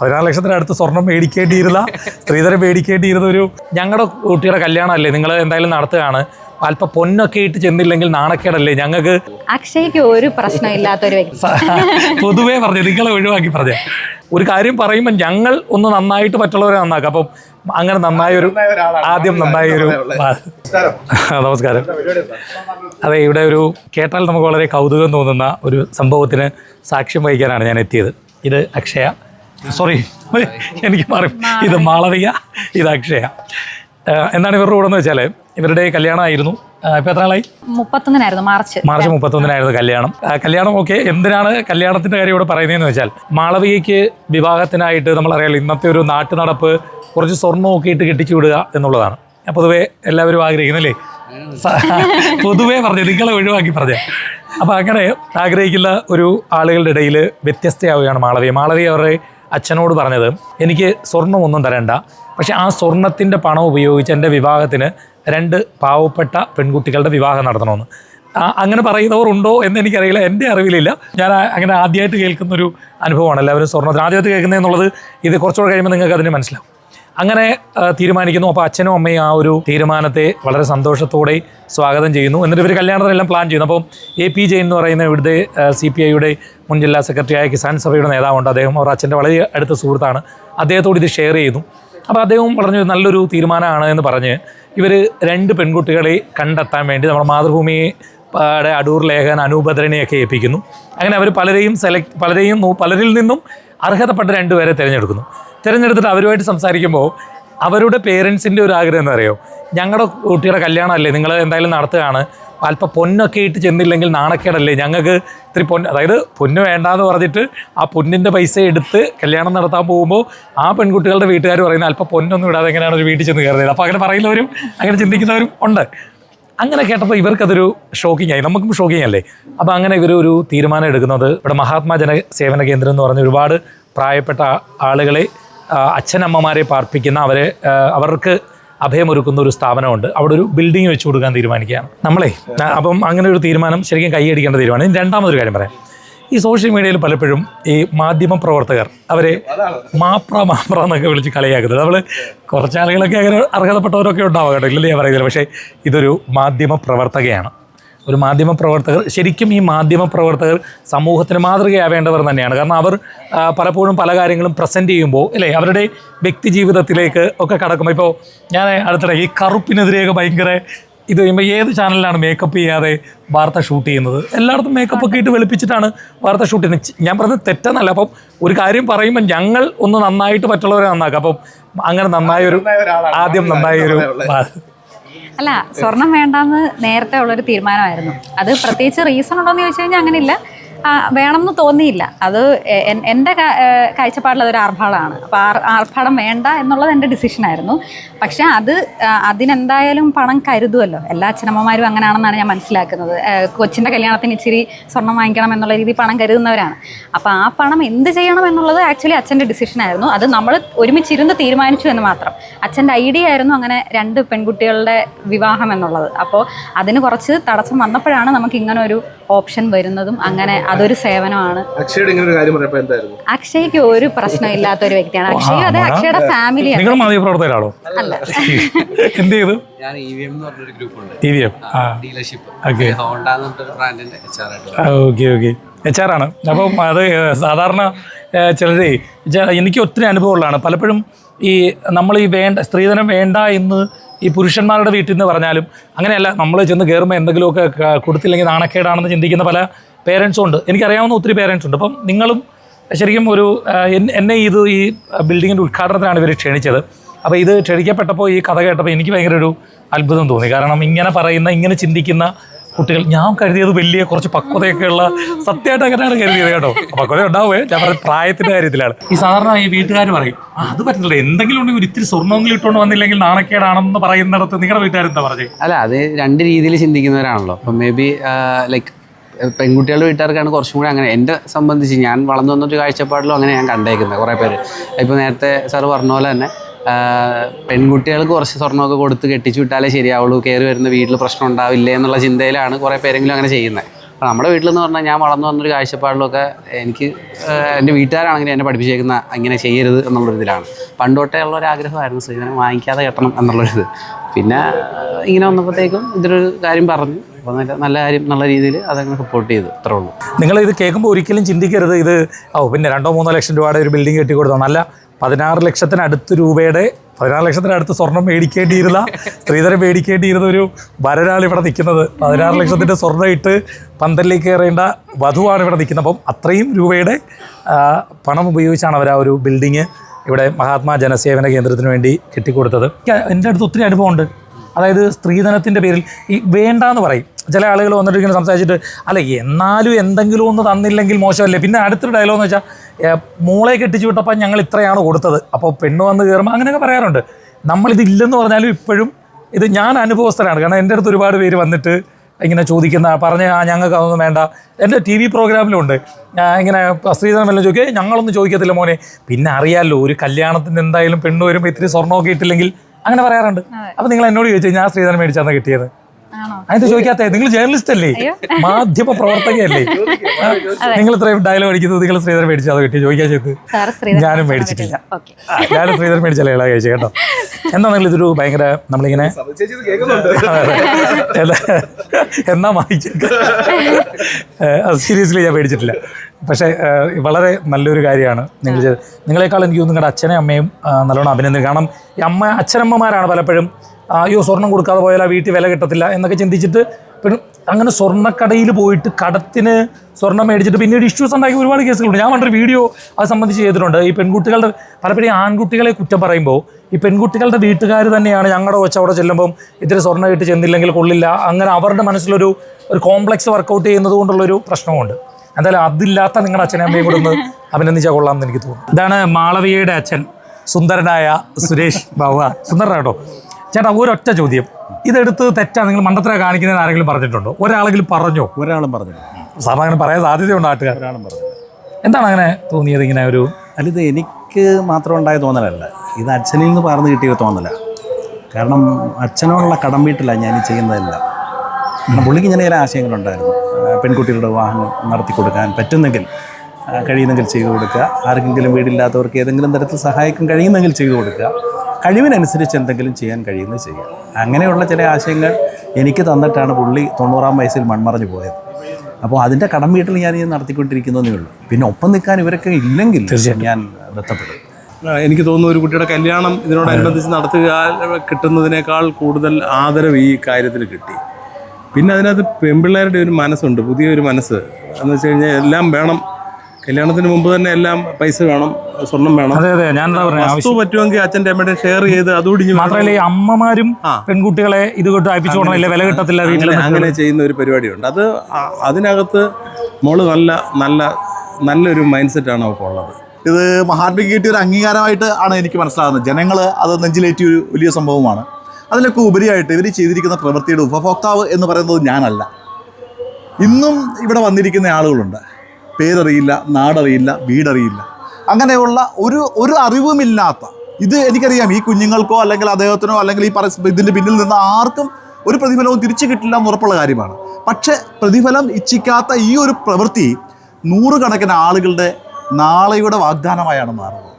പതിനാറ് ലക്ഷത്തിന് അടുത്ത് സ്വർണം മേടിക്കേണ്ടിയിരുന്ന സ്ത്രീധരം മേടിക്കേണ്ടിയിരുന്ന ഒരു ഞങ്ങളുടെ കുട്ടിയുടെ കല്യാണമല്ലേ? നിങ്ങൾ എന്തായാലും നടത്തുകയാണ്. അല്പ പൊന്നൊക്കെ ഇട്ട് ചെന്നില്ലെങ്കിൽ നാണക്കേടല്ലേ ഞങ്ങൾക്ക് അക്ഷയ്ക്ക് ഒരു പ്രശ്നമില്ലാത്ത ഒരു വ്യക്തി. പൊതുവേ പറഞ്ഞു നിങ്ങളെ ഒഴിവാക്കി പറഞ്ഞു. ഒരു കാര്യം പറയുമ്പോൾ ഞങ്ങൾ ഒന്ന് നന്നായിട്ട് മറ്റുള്ളവരെ നന്നാക്കാം. അപ്പം അങ്ങനെ നന്നായൊരു ആദ്യം നന്നായൊരു നമസ്കാരം. അതെ ഇവിടെ ഒരു കേട്ടാൽ നമുക്ക് വളരെ കൗതുകം തോന്നുന്ന ഒരു സംഭവത്തിന് സാക്ഷ്യം വഹിക്കാനാണ് ഞാൻ എത്തിയത്. ഇത് അക്ഷയ. സോറി എനിക്ക് മാറി. ഇത് മാളവിക ഇത് അക്ഷയ. എന്താണ് ഇവരുടെ കൂടെ എന്ന് വെച്ചാൽ ഇവരുടെ കല്യാണമായിരുന്നു. ഇപ്പൊ എത്ര നാളായി? മുപ്പത്തൊന്നിനായിരുന്നു മാർച്ച്. മാർച്ച് മുപ്പത്തൊന്നിനായിരുന്നു കല്യാണം. കല്യാണം ഓക്കെ. എന്തിനാണ് കല്യാണത്തിന്റെ കാര്യം ഇവിടെ പറയുന്നതെന്ന് വെച്ചാൽ മാളവികയ്ക്ക് വിവാഹത്തിനായിട്ട് നമ്മളറിയാലോ ഇന്നത്തെ ഒരു നാട്ടു നടപ്പ് കുറച്ച് സ്വർണമൊക്കെ ഇട്ട് കെട്ടിച്ചു വിടുക എന്നുള്ളതാണ്. പൊതുവേ എല്ലാവരും ആഗ്രഹിക്കുന്നല്ലേ പൊതുവേ പറഞ്ഞു നിങ്ങളെ ഒഴിവാക്കി പറഞ്ഞു. അപ്പൊ അങ്ങനെ ആഗ്രഹിക്കുന്ന ഒരു ആളുകളുടെ ഇടയിൽ വ്യത്യസ്തയാവുകയാണ് മാളവിക. മാളവിക അവരുടെ അച്ഛനോട് പറഞ്ഞത് എനിക്ക് സ്വർണമൊന്നും തരണ്ട. പക്ഷെ ആ സ്വർണത്തിന്റെ പണം ഉപയോഗിച്ച് എന്റെ വിവാഹത്തിന് രണ്ട് പാവപ്പെട്ട പെൺകുട്ടികളുടെ വിവാഹം നടത്തണമെന്ന്. അങ്ങനെ പറയുന്നവർ ഉണ്ടോ എന്ന് എനിക്കറിയില്ല എന്റെ അറിവിലില്ല. ഞാൻ അങ്ങനെ ആദ്യമായിട്ട് കേൾക്കുന്നൊരു അനുഭവമാണ് എല്ലാവരും സ്വർണത്തിന് ആദ്യമായിട്ട് കേൾക്കുന്നത് എന്നുള്ളത് ഇത് കുറച്ചുകൂടെ കഴിയുമ്പോൾ നിങ്ങൾക്ക് അതിന് മനസ്സിലാവും. അങ്ങനെ തീരുമാനിക്കുന്നു. അപ്പോൾ അച്ഛനും അമ്മയും ആ ഒരു തീരുമാനത്തെ വളരെ സന്തോഷത്തോടെ സ്വാഗതം ചെയ്യുന്നു. എന്നിട്ട് ഇവർ കല്യാണത്തിനെല്ലാം പ്ലാൻ ചെയ്യുന്നു. അപ്പോൾ എ പി ജെയിൻ എന്ന് പറയുന്ന ഇവിടുത്തെ സി പി ഐയുടെ മുൻ ജില്ലാ സെക്രട്ടറിയായ കിസാൻ സഭയുടെ നേതാവുണ്ട്. അദ്ദേഹം അവർ അച്ഛന്റെ വളരെ അടുത്ത സുഹൃത്താണ്. അദ്ദേഹത്തോട് ഇത് ഷെയർ ചെയ്തു അപ്പോൾ അദ്ദേഹം പറഞ്ഞു നല്ലൊരു തീരുമാനമാണ് എന്ന് പറഞ്ഞ് ഇവർ രണ്ട് പെൺകുട്ടികളെ കണ്ടെത്താൻ വേണ്ടി നമ്മുടെ മാതൃഭൂമിയെ അടൂർ ലേഖൻ അനൂപദ്രനെയൊക്കെ ഏൽപ്പിക്കുന്നു. അങ്ങനെ അവർ പലരെയും സെലക്ട് പലരെയും പലരിൽ നിന്നും അർഹതപ്പെട്ട രണ്ടുപേരെ തിരഞ്ഞെടുക്കുന്നു. തിരഞ്ഞെടുത്തിട്ട് അവരുമായിട്ട് സംസാരിക്കുമ്പോൾ അവരുടെ പേരൻസിന്റെ ഒരു ആഗ്രഹം എന്ന് അറിയോ? ഞങ്ങളുടെ കുട്ടിയുടെ കല്യാണമല്ലേ നിങ്ങൾ എന്തായാലും നടത്തുകയാണ്. അല്പം പൊന്നൊക്കെ ഇട്ട് ചെന്നില്ലെങ്കിൽ നാണക്കേടല്ലേ? ഞങ്ങൾക്ക് ഇത്തിരി പൊന്ന് അതായത് പൊന്ന് വേണ്ടാന്ന് പറഞ്ഞിട്ട് ആ പൊന്നിന്റെ പൈസ എടുത്ത് കല്യാണം നടത്താൻ പോകുമ്പോൾ ആ പെൺകുട്ടികളുടെ വീട്ടുകാർ പറയുന്നത് അല്പം പൊന്നൊന്നും ഇടാതെ എങ്ങനെയാണ് ഒരു വീട്ടിൽ ചെന്ന് കയറുന്നത്? അപ്പോൾ അങ്ങനെ പറയുന്നവരും അങ്ങനെ ചിന്തിക്കുന്നവരും ഉണ്ട്. അങ്ങനെ കേട്ടപ്പോൾ ഇവർക്കതൊരു ഷോക്കിംഗ് ആയി നമുക്കും ഷോക്കിംഗ് അല്ലേ അപ്പോൾ അങ്ങനെ ഇവർ ഒരു തീരുമാനം എടുക്കുന്നത് ഇവിടെ മഹാത്മാ ജന സേവന കേന്ദ്രം എന്ന് പറഞ്ഞ ഒരുപാട് പ്രായപ്പെട്ട ആളുകളെ അച്ഛനമ്മമാരെ പാർപ്പിക്കുന്ന അവരെ അവർക്ക് അഭയമൊരുക്കുന്ന ഒരു സ്ഥാപനമുണ്ട്. അവിടെ ഒരു ബിൽഡിംഗ് വെച്ച് കൊടുക്കാൻ തീരുമാനിക്കുകയാണ്. നമ്മളെ അപ്പം അങ്ങനെ ഒരു തീരുമാനം ശരിക്കും കൈയടിക്കേണ്ട തീരുമാനം. രണ്ടാമതൊരു കാര്യം പറയാം. ഈ സോഷ്യൽ മീഡിയയിൽ പലപ്പോഴും ഈ മാധ്യമ പ്രവർത്തകർ അവരെ മാപ്ര മാപ്ര എന്നൊക്കെ വിളിച്ച് കളിയാക്കുന്നത്. നമ്മൾ കുറച്ച് ആളുകളൊക്കെ അങ്ങനെ അർഹതപ്പെട്ടവരൊക്കെ ഉണ്ടാവുക കേട്ടോ. ഇല്ലല്ലേ ഞാൻ പറയുന്നില്ല. പക്ഷേ ഇതൊരു മാധ്യമ പ്രവർത്തകയാണ്. ഒരു മാധ്യമ പ്രവർത്തകർ ശരിക്കും ഈ മാധ്യമ പ്രവർത്തകർ സമൂഹത്തിന് മാതൃകയാവേണ്ടവർ തന്നെയാണ്. കാരണം അവർ പലപ്പോഴും പല കാര്യങ്ങളും പ്രസന്റ് ചെയ്യുമ്പോൾ അല്ലേ അവരുടെ വ്യക്തി ജീവിതത്തിലേക്ക് ഒക്കെ കടക്കുമ്പോൾ ഇപ്പോൾ ഞാൻ അടുത്തിടെ ഈ കറുപ്പിനെതിരെയൊക്കെ ഭയങ്കര ഇത് കഴിയുമ്പോൾ ഏത് ചാനലിലാണ് മേക്കപ്പ് ചെയ്യാതെ വാർത്ത ഷൂട്ട് ചെയ്യുന്നത്? എല്ലായിടത്തും മേക്കപ്പ് ഒക്കെ ഇട്ട് വെളുപ്പിച്ചിട്ടാണ് വാർത്ത ഷൂട്ട് ചെയ്യുന്നത്. ഞാൻ പറഞ്ഞത് തെറ്റെന്നല്ല. അപ്പം ഒരു കാര്യം പറയുമ്പോൾ ഞങ്ങൾ ഒന്ന് നന്നായിട്ട് മറ്റുള്ളവരെ നന്നാക്കാം. അപ്പം അങ്ങനെ നന്നായൊരു ആദ്യം നന്നായ ഒരു അല്ല സ്വർണം വേണ്ടെന്ന് നേരത്തെ ഉള്ളൊരു തീരുമാനമായിരുന്നു. അത് പ്രത്യേകിച്ച് റീസൺ ഉണ്ടോയെന്ന് ചോദിച്ചു കഴിഞ്ഞാൽ അങ്ങനെയില്ല. വേണമെന്ന് തോന്നിയില്ല. അത് എന്റെ കാഴ്ചപ്പാടിൽ അതൊരു ആർഭാടമാണ് അപ്പോൾ ആർ ആർഭാടം വേണ്ട എന്നുള്ളത് എന്റെ ഡിസിഷനായിരുന്നു പക്ഷേ അത് അതിനെന്തായാലും പണം കരുതുമല്ലോ എല്ലാ അച്ഛനമ്മമാരും അങ്ങനെയാണെന്നാണ് ഞാൻ മനസ്സിലാക്കുന്നത്. കൊച്ചിന്റെ കല്യാണത്തിന് ഇച്ചിരി സ്വർണം വാങ്ങിക്കണം എന്നുള്ള രീതിയിൽ പണം കരുതുന്നവരാണ്. അപ്പോൾ ആ പണം എന്ത് ചെയ്യണം എന്നുള്ളത് ആക്ച്വലി അച്ഛന്റെ ഡിസിഷനായിരുന്നു അത് നമ്മൾ ഒരുമിച്ചിരുന്ന് തീരുമാനിച്ചു എന്ന് മാത്രം. അച്ഛന്റെ ഐഡിയ ആയിരുന്നു അങ്ങനെ രണ്ട് പെൺകുട്ടികളുടെ വിവാഹം എന്നുള്ളത്. അപ്പോൾ അതിന് കുറച്ച് തടസ്സം വന്നപ്പോഴാണ് നമുക്ക് ഇങ്ങനെ ഒരു ഓപ്ഷൻ വരുന്നതും അങ്ങനെ അതൊരു സേവനമാണ്. അക്ഷയുടെ ഇങ്ങനെ ഒരു കാര്യം ഇല്ലാത്ത എന്തായിരുന്നു? അക്ഷയ്ക്ക് ഒരു പ്രശ്നമില്ലാത്ത ഒരു വ്യക്തിയാണ് അക്ഷയ് അതെ അക്ഷയുടെ ഫാമിലിയാണ് നിങ്ങൾ മാധ്യമ പ്രവർത്തകരാണോ അല്ല. എന്ത് ചെയ്തു? ഞാൻ ഇ വി എം എന്ന് പറഞ്ഞൊരു V M dealership Okay. Honda എന്ന് പറഞ്ഞൊരു ബ്രാൻഡിന്റെ എച്ച് ആർ ആയിട്ട്. ഓക്കെ ഓക്കെ എച്ച് ആർ ആണ്. അപ്പം അത് സാധാരണ ചിലരേ എനിക്ക് ഒത്തിരി അനുഭവമുള്ളതാണ്. പലപ്പോഴും ഈ നമ്മൾ ഈ വേണ്ട സ്ത്രീധനം വേണ്ട എന്ന് ഈ പുരുഷന്മാരുടെ വീട്ടിൽ നിന്ന് പറഞ്ഞാലും അങ്ങനെയല്ല നമ്മൾ ചെന്ന് കയറുമ്പോൾ എന്തെങ്കിലുമൊക്കെ കൊടുത്തില്ലെങ്കിൽ നാണക്കേടാണെന്ന് ചിന്തിക്കുന്ന പല പേരൻസും ഉണ്ട്. എനിക്കറിയാവുന്ന ഒത്തിരി പേരൻസ് ഉണ്ട്. അപ്പം നിങ്ങളും ശരിക്കും ഒരു എന്നെ ഇത് ഈ ബിൽഡിങ്ങിന്റെ ഉദ്ഘാടനത്തിനാണ് ഇവർ ക്ഷണിച്ചത്. അപ്പോൾ ഇത് ക്ഷണിക്കപ്പെട്ടപ്പോൾ ഈ കഥ കേട്ടപ്പോൾ എനിക്ക് ഭയങ്കര ഒരു അത്ഭുതം തോന്നി. കാരണം ഇങ്ങനെ പറയുന്ന ഇങ്ങനെ ചിന്തിക്കുന്ന കുട്ടികൾ ഞാൻ കരുതിയത് വലിയ കുറച്ച് പക്വതയൊക്കെയുള്ള സത്യമായിട്ട് അങ്ങനെയാണ് കരുതിയത് കേട്ടോ. പക്വത ഉണ്ടാവുമേ ഞാൻ പറഞ്ഞ പ്രായത്തിന്റെ കാര്യത്തിലാണ്. ഈ സാധാരണ ഈ വീട്ടുകാർ പറയും "ആ, അത് പറ്റില്ല എന്തെങ്കിലും ഉണ്ടെങ്കിൽ ഒരു ഇത്തിരി സ്വർണമെങ്കിലും ഇട്ടുകൊണ്ട് വന്നില്ലെങ്കിൽ നാണക്കേടാണെന്ന് പറയുന്നിടത്ത് നിങ്ങളുടെ വീട്ടുകാരെന്താ പറഞ്ഞത് അല്ല അത് രണ്ട് രീതിയിൽ ചിന്തിക്കുന്നവരാണല്ലോ. അപ്പം മേ ബി ലൈക്ക് പെൺകുട്ടികളുടെ വീട്ടുകാർക്കാണ് കുറച്ചും കൂടി അങ്ങനെ. എന്നെ സംബന്ധിച്ച് ഞാൻ വളർന്നു വന്നൊരു കാഴ്ചപ്പാടിലും അങ്ങനെ ഞാൻ കണ്ടേക്കുന്നത് കുറേ പേര്. ഇപ്പോൾ നേരത്തെ സാർ പറഞ്ഞ പോലെ തന്നെ പെൺകുട്ടികൾക്ക് കുറച്ച് സ്വർണമൊക്കെ കൊടുത്ത് കെട്ടിച്ചു വിട്ടാലേ ശരിയാവുള്ളൂ. കയറി വരുന്ന വീട്ടിൽ പ്രശ്നം ഉണ്ടാവില്ലേ എന്നുള്ള ചിന്തയിലാണ് കുറേ പേരെങ്കിലും അങ്ങനെ ചെയ്യുന്നത്. അപ്പോൾ നമ്മുടെ വീട്ടിലെന്ന് പറഞ്ഞാൽ ഞാൻ വളർന്നു വന്നൊരു കാഴ്ചപ്പാടിലൊക്കെ എനിക്ക് എന്റെ വീട്ടുകാരാണെങ്കിലും എന്നെ പഠിപ്പിച്ചേക്കുന്ന അങ്ങനെ ചെയ്യരുത് എന്നുള്ളൊരു ഇതിലാണ് പണ്ട് തൊട്ടേ ഉള്ള ഒരു ആഗ്രഹമായിരുന്നു സ്ത്രീധനം വാങ്ങിക്കാതെ കെട്ടണം എന്നുള്ളൊരിത്. പിന്നെ ഇങ്ങനെ വന്നപ്പോഴത്തേക്കും ഇതൊരു കാര്യം പറഞ്ഞു. അപ്പോൾ നല്ല നല്ല കാര്യം നല്ല രീതിയിൽ അതങ്ങനെ സപ്പോർട്ട് ചെയ്തു. അത്രേ ഉള്ളൂ. നിങ്ങൾ ഇത് കേൾക്കുമ്പോൾ ഒരിക്കലും ചിന്തിക്കരുത്. ഇത് ഓ പിന്നെ രണ്ടോ മൂന്നോ ലക്ഷം രൂപയുടെ ഒരു ബിൽഡിംഗ് കെട്ടിക്കൊടുത്തോ നല്ല പതിനാറ് ലക്ഷത്തിനടുത്ത് രൂപയുടെ പതിനാറ് ലക്ഷത്തിനടുത്ത് സ്വർണം മേടിക്കേണ്ടിയിരുന്ന സ്ത്രീധരം മേടിക്കേണ്ടിയിരുന്ന ഒരു വരനാണ് ഇവിടെ നിൽക്കുന്നത്. പതിനാറ് ലക്ഷത്തിന്റെ സ്വർണം ഇട്ട് പന്തലിലേക്ക് കയറേണ്ട വധുവാണ് ഇവിടെ നിൽക്കുന്നത്. അപ്പം അത്രയും രൂപയുടെ പണം ഉപയോഗിച്ചാണ് അവർ ആ ഒരു ബിൽഡിങ് ഇവിടെ മഹാത്മാ ജനസേവന കേന്ദ്രത്തിന് വേണ്ടി കെട്ടിക്കൊടുത്തത്. എന്റെ അടുത്ത് ഒത്തിരി അനുഭവമുണ്ട്. അതായത് സ്ത്രീധനത്തിന്റെ പേരിൽ ഈ വേണ്ടാന്ന് പറയും. ചില ആളുകൾ വന്നിട്ട് ഇങ്ങനെ സംസാരിച്ചിട്ട് അല്ല എന്നാലും എന്തെങ്കിലും ഒന്ന് തന്നില്ലെങ്കിൽ മോശമല്ലേ? പിന്നെ അടുത്തൊരു ഡയലോഗ് എന്ന് വെച്ചാൽ മോളെ കെട്ടിച്ചു വിട്ടപ്പോൾ ഞങ്ങൾ ഇത്രയാണ് കൊടുത്തത്. അപ്പോൾ പെണ്ണ് വന്ന് കയറുമ്പോൾ അങ്ങനെയൊക്കെ പറയാറുണ്ട്. നമ്മളിത് ഇല്ലെന്ന് പറഞ്ഞാലും ഇപ്പോഴും ഇത് ഞാൻ അനുഭവസ്ഥരാണ് കാരണം എന്റെ അടുത്ത് ഒരുപാട് പേര് വന്നിട്ട് ഇങ്ങനെ ചോദിക്കുന്ന പറഞ്ഞ ആ ഞങ്ങൾക്ക് അതൊന്നും വേണ്ട. എന്റെ ടി വി പ്രോഗ്രാമിലുണ്ട്. ഞാൻ ഇങ്ങനെ സ്ത്രീധനം എല്ലാം ചോദിക്കുക ഞങ്ങളൊന്നും ചോദിക്കത്തില്ല മോനെ. പിന്നെ അറിയാമല്ലോ ഒരു കല്യാണത്തിന് എന്തായാലും പെണ്ണ് വരുമ്പോൾ ഇത്തിരി സ്വർണമൊക്കെ ഇട്ടില്ലെങ്കിൽ അങ്ങനെ പറയാറുണ്ട്. അപ്പോൾ നിങ്ങൾ എന്നോട് ചോദിച്ചു ഞാൻ സ്ത്രീധനം മേടിച്ചാണ് കിട്ടിയത്? ആണോ? അതിന് ചോദിക്കാത്ത നിങ്ങൾ ജേർണലിസ്റ്റ് അല്ലേ? മാധ്യമ പ്രവർത്തകയല്ലേ? നിങ്ങൾ ഇത്രയും ഡയലോഗ് അടിക്കുന്നത് നിങ്ങൾ ശ്രീധരൻ മേടിച്ചാൽ അത് കിട്ടി. ചോദിക്കാൻ ചെയ്ത് ഞാനും മേടിച്ചിട്ടില്ല. ഞാനും ശ്രീധരൻ മേടിച്ചല്ലേ ഇള കഴിച്ചു കേട്ടോ? എന്താ നിങ്ങൾ ഇതൊരു ഭയങ്കര നമ്മളിങ്ങനെ എന്നാ വായിച്ചേക്ക സീരിയസ്ലി ഞാൻ മേടിച്ചിട്ടില്ല. പക്ഷേ വളരെ നല്ലൊരു കാര്യമാണ് നിങ്ങൾ ചെയ്ത് നിങ്ങളെക്കാൾ എനിക്ക് നിങ്ങളുടെ അച്ഛനും അമ്മയും നല്ലോണം അഭിനന്ദനം. കാരണം ഈ അമ്മ അച്ഛനമ്മമാരാണ് പലപ്പോഴും അയ്യോ സ്വർണം കൊടുക്കാതെ പോയാൽ ആ വീട്ടിൽ വില കിട്ടത്തില്ല എന്നൊക്കെ ചിന്തിച്ചിട്ട് പിന്നെ അങ്ങനെ സ്വർണക്കടയിൽ പോയിട്ട് കടത്തിന് സ്വർണം മേടിച്ചിട്ട് പിന്നീട് ഇഷ്യൂസ് ഉണ്ടാക്കി ഒരുപാട് കേസുകളുണ്ട്. ഞാൻ പണ്ടൊരു വീഡിയോ അത് സംബന്ധിച്ച് ചെയ്തിട്ടുണ്ട്. ഈ പെൺകുട്ടികളുടെ പലപ്പോഴും ആൺകുട്ടികളെ കുറ്റം പറയുമ്പോൾ ഈ പെൺകുട്ടികളുടെ വീട്ടുകാർ തന്നെയാണ് ഞങ്ങളുടെ കൊച്ചു അവിടെ ചെല്ലുമ്പം ഇത്തിരി സ്വർണം ഇട്ട് ചെന്നില്ലെങ്കിൽ കൊള്ളില്ല. അങ്ങനെ അവരുടെ മനസ്സിലൊരു ഒരു കോംപ്ലക്സ് വർക്കൗട്ട് ചെയ്യുന്നത് കൊണ്ടുള്ളൊരു പ്രശ്നമുണ്ട്. എന്തായാലും അതില്ലാത്ത നിങ്ങളുടെ അച്ഛനെ അമ്മയും കൂടെ ഒന്ന് അഭിനന്ദിച്ചാൽ കൊള്ളാമെന്ന് എനിക്ക് തോന്നുന്നു. ഇതാണ് മാളവിയയുടെ അച്ഛൻ. സുന്ദരനായ സുരേഷ് ബാബു സുന്ദരനാട്ടോ ചേട്ടാ ഒരൊറ്റ ചോദ്യം. ഇതെടുത്ത് തെറ്റാ നിങ്ങൾ മണ്ടത്തര കാണിക്കുന്നതിന് ആരെങ്കിലും പറഞ്ഞിട്ടുണ്ടോ? ഒരാളെങ്കിലും പറഞ്ഞോ? ഒരാളും പറഞ്ഞില്ല. സാറിന് അങ്ങനെ പറയാൻ സാധ്യതയുണ്ട് നാട്ടുകാർ. ഒരാളും പറഞ്ഞു എന്താണ് അങ്ങനെ തോന്നിയത് ഇങ്ങനെ ഒരു അല്ല ഇത് എനിക്ക് മാത്രം ഉണ്ടായ തോന്നലല്ല. ഇത് അച്ഛനിൽ നിന്ന് പറഞ്ഞു കിട്ടിയ തോന്നല. കാരണം അച്ഛനോടുള്ള കടം വീട്ടില്ല ഞാൻ ചെയ്യുന്നതല്ല. പുള്ളിക്ക് ഇങ്ങനെ ചില ആശയങ്ങളുണ്ടായിരുന്നു. പെൺകുട്ടികളുടെ വിവാഹം നടത്തി കൊടുക്കാൻ പറ്റുന്നെങ്കിൽ കഴിയുന്നെങ്കിൽ ചെയ്തു കൊടുക്കുക. ആർക്കെങ്കിലും വീടില്ലാത്തവർക്ക് ഏതെങ്കിലും തരത്തിൽ സഹായിക്കാൻ കഴിയുന്നെങ്കിൽ ചെയ്തു കൊടുക്കുക. കഴിവിനനുസരിച്ച് എന്തെങ്കിലും ചെയ്യാൻ കഴിയുന്നത് ചെയ്യുക. അങ്ങനെയുള്ള ചില ആശയങ്ങൾ എനിക്ക് തന്നിട്ടാണ് പുള്ളി തൊണ്ണൂറാം വയസ്സിൽ മൺമറഞ്ഞു പോയത്. അപ്പോൾ അതിന്റെ കടം വീട്ടിൽ ഞാൻ ഇത് നടത്തിക്കൊണ്ടിരിക്കുന്നതേ ഉള്ളൂ. പിന്നെ ഒപ്പം നിൽക്കാൻ ഇവരൊക്കെ ഇല്ലെങ്കിൽ ഞാൻ ബന്ധപ്പെടും. എനിക്ക് തോന്നുന്നു ഒരു കുട്ടിയുടെ കല്യാണം ഇതിനോടനുബന്ധിച്ച് നടത്തുക കിട്ടുന്നതിനേക്കാൾ കൂടുതൽ ആദരവ് ഈ കാര്യത്തിൽ കിട്ടി. പിന്നെ അതിനകത്ത് പെൺപിള്ളേരുടെ ഒരു മനസ്സുണ്ട് പുതിയൊരു മനസ്സ്. എന്ന് വെച്ച് കഴിഞ്ഞാൽ എല്ലാം വേണം കല്യാണത്തിന് മുമ്പ് തന്നെ എല്ലാം പൈസ വേണം സ്വർണം വേണം. അതെ അതെ ഞാൻ എന്താ പറഞ്ഞത് വസ്തു പറ്റുമെങ്കിൽ അച്ഛന്റെ അമ്മയുടെ ഷെയർ ചെയ്ത് അതുകൂടി മാത്രമല്ല ഈ അമ്മമാരും പെൺകുട്ടികളെ ഇത് കൊണ്ട് അയപ്പിച്ചു കൊടുക്കണില്ല വില കിട്ടത്തില്ല വീട്ടിൽ അങ്ങനെ അങ്ങനെ ചെയ്യുന്ന ഒരു പരിപാടിയുണ്ട്. അത് അതിനകത്ത് മോൾ നല്ല നല്ല നല്ലൊരു മൈൻഡ് സെറ്റാണ് അവൾക്കുള്ളത് ഇത് മഹാത്മയ്ക്ക് കിട്ടിയ ഒരു അംഗീകാരമായിട്ട് ആണ് എനിക്ക് മനസ്സിലാകുന്നത്. ജനങ്ങൾ അത് നെഞ്ചിലേറ്റിയ ഒരു വലിയ സംഭവമാണ്. അതിലൊക്കെ ഉപരിയായിട്ട് ഇവർ ചെയ്തിരിക്കുന്ന പ്രവൃത്തിയുടെ ഉപഭോക്താവ് എന്ന് പറയുന്നത് ഞാനല്ല. ഇന്നും ഇവിടെ വന്നിരിക്കുന്ന ആളുകളുണ്ട്. പേരറിയില്ല നാടറിയില്ല വീടറിയില്ല. അങ്ങനെയുള്ള ഒരു ഒരു അറിവുമില്ലാത്ത ഇത് എനിക്കറിയാം ഈ കുഞ്ഞുങ്ങൾക്കോ അല്ലെങ്കിൽ അദ്ദേഹത്തിനോ അല്ലെങ്കിൽ ഈ പറ ഇതിന്റെ പിന്നിൽ നിന്ന് ആർക്കും ഒരു പ്രതിഫലവും തിരിച്ചു കിട്ടില്ല എന്ന് ഉറപ്പുള്ള കാര്യമാണ്. പക്ഷേ പ്രതിഫലം ഇച്ഛിക്കാത്ത ഈ ഒരു പ്രവൃത്തി നൂറുകണക്കിന് ആളുകളുടെ നാളെയുടെ വാഗ്ദാനമായാണ് മാറുന്നത്.